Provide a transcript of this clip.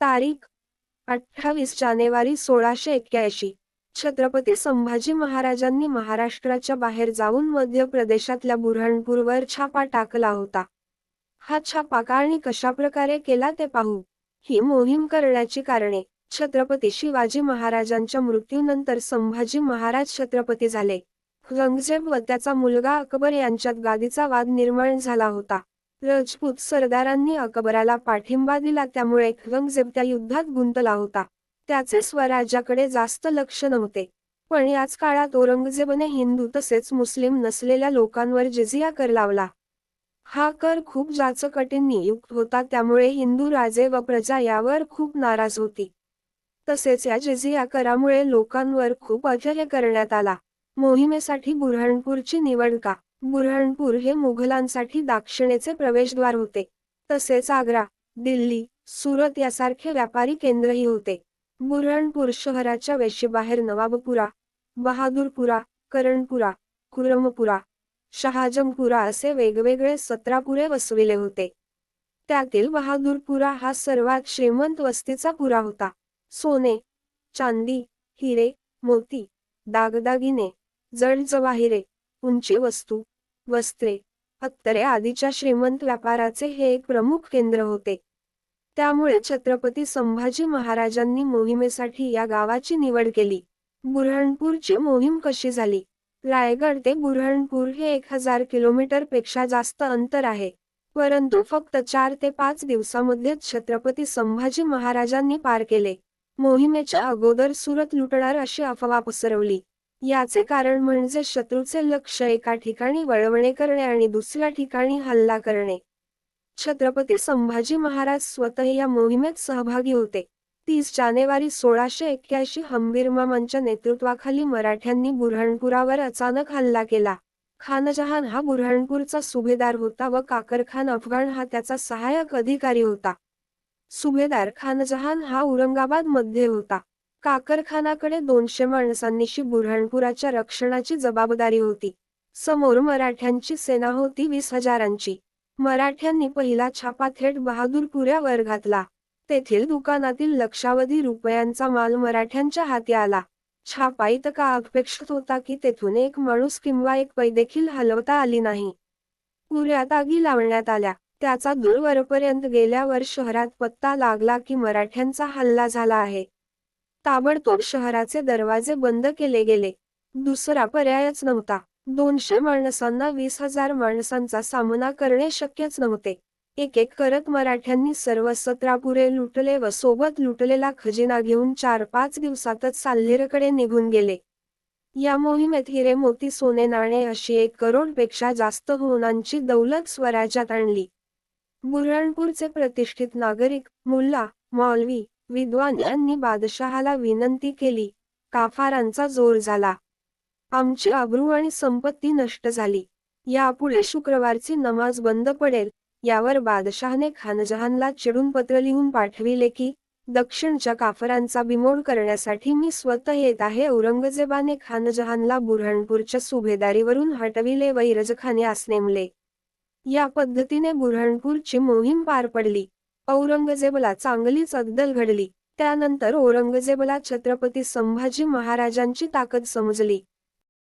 तारीख अठ्ठावीस जानेवारी सोळाशे एक्क्याऐंशी. छत्रपती संभाजी महाराजांनी महाराष्ट्राच्या बाहेर जाऊन मध्य प्रदेशातल्या बुऱ्हाणपूरवर छापा टाकला होता. हा छापा काळणी कशाप्रकारे केला ते पाहू? ही मोहीम करण्याची कारणे. छत्रपती शिवाजी महाराजांच्या मृत्यूनंतर संभाजी महाराज छत्रपती झाले. औरंगजेब व त्याचा मुलगा अकबर यांच्यात गादीचा वाद निर्माण झाला होता. राजपूत सरदारांनी अकबराला पाठिंबा दिला त्यामुळे औरंगजेब त्या युद्धात गुंतला होता. त्याचे स्वराज्याकडे जास्त लक्ष नव्हते. पण याच काळात औरंगजेबने हिंदू तसेच मुस्लिम नसलेल्या लोकांवर जिजिया कर लावला. हा कर खूप जाचकटींनी युक्त होता त्यामुळे हिंदू राजे व प्रजा यावर खूप नाराज होती. तसेच या जिजिया करामुळे लोकांवर खूप अजय करण्यात आला. मोहिमेसाठी बुऱ्हाणपूरची निवड का? बुऱ्हाणपूर हे मुघलांसाठी दाक्षिणेचे प्रवेशद्वार होते. तसेच आग्रा दिल्ली सुरत यासारखे व्यापारी केंद्रही होते. बुऱ्हाणपूर शहराच्या वेशीबाहेर नवाबपुरा बहादूरपुरा करणपुरा कुरमपुरा शहाजमपुरा असे वेगवेगळे सतरापुरे वसविले होते. त्यातील बहादूरपुरा हा सर्वात श्रीमंत वस्तीचा पुरा होता. सोने चांदी हिरे मोती दागदागिने जड जवाहिरे उंची वस्तू वस्त्रे अत्तरे आदीच्या श्रीमंत व्यापाराचे हे एक प्रमुख केंद्र होते. त्यामुळे छत्रपती संभाजी महाराजांनी मोहिमेसाठी या गावाची निवड केली. बुऱ्हाणपूरची मोहीम कशी झाली? रायगड ते बुऱ्हाणपूर हे एक हजार किलोमीटरपेक्षा जास्त अंतर आहे. परंतु फक्त चार ते पाच दिवसामध्येच छत्रपती संभाजी महाराजांनी पार केले. मोहिमेच्या अगोदर सुरत लुटणार अशी अफवा पसरवली. याचे कारण म्हणजे शत्रूचे लक्ष एका ठिकाणी वळवणे करणे आणि दुसऱ्या ठिकाणी हल्ला करणे. छत्रपती संभाजी महाराज स्वतः या मोहिमेत सहभागी होते. तीस जानेवारी सोळाशे एक्क्याऐंशी हंबीरमामांच्या नेतृत्वाखाली मराठ्यांनी बुऱ्हाणपुरावर अचानक हल्ला केला. खानजहान हा बुऱ्हाणपूरचा सुभेदार होता व काकरखान अफगाण हा त्याचा सहाय्यक अधिकारी होता. सुभेदार खानजहान हा औरंगाबादमध्ये होता. काकरखानाकडे दोनशे माणसांनीशी बुऱ्हाणपुराच्या रक्षणाची जबाबदारी होती. समोर मराठ्यांची सेना होती वीस हजारांची. मराठ्यांनी पहिला छापा थेट बहादूरपुऱ्यावर घातला. तेथील दुकानातील लक्षावधी रुपयांचा माल मराठ्यांच्या हाती आला. छापा इतका अपेक्षित होता की तेथून एक माणूस किंवा एक पै देखील हलवता आली नाही. पुऱ्यात आगी लावण्यात आल्या. त्याचा दूरवरपर्यंत गेल्यावर शहरात पत्ता लागला की मराठ्यांचा हल्ला झाला आहे. ताबडतोब शहराचे दरवाजे बंद केले गेले. दुसरा पर्यायच नव्हता. दोनशे माणसांना वीस हजार माणसांचा सामना करणे शक्यच नव्हते. एक एक करत मराठ्यांनी सर्व सत्रापुरे लुटले व सोबत लुटलेला खजिना घेऊन चार पाच दिवसातच साल्हेरकडे निघून गेले. या मोहिमेत हिरे मोती सोने नाणे अशी एक करोडपेक्षा जास्त होणांची दौलत स्वराज्यात आणली. बुऱ्हाणपूरचे प्रतिष्ठित नागरिक मुल्ला मौलवी विद्वान यांनी बादशहाला विनंती केली. काफारांचा जोर झाला. आमची आबरू आणि संपत्ती नष्ट झाली. यापुढे शुक्रवारची नमाज बंद पडेल. यावर बादशहाने खानजहानला चिडून पत्र लिहून पाठविले की दक्षिणच्या काफरांचा बिमोड करण्यासाठी मी स्वतः येत आहे. औरंगजेबाने खानजहानला बुऱ्हाणपूरच्या सुभेदारीवरून हटविले. व इरजखाने नेमले या पद्धतीने बुऱ्हाणपूरची मोहीम पार पडली. औरंगजेबला चांगलीच अद्दल घडली. त्यानंतर औरंगजेबला छत्रपती संभाजी महाराजांची ताकद समजली.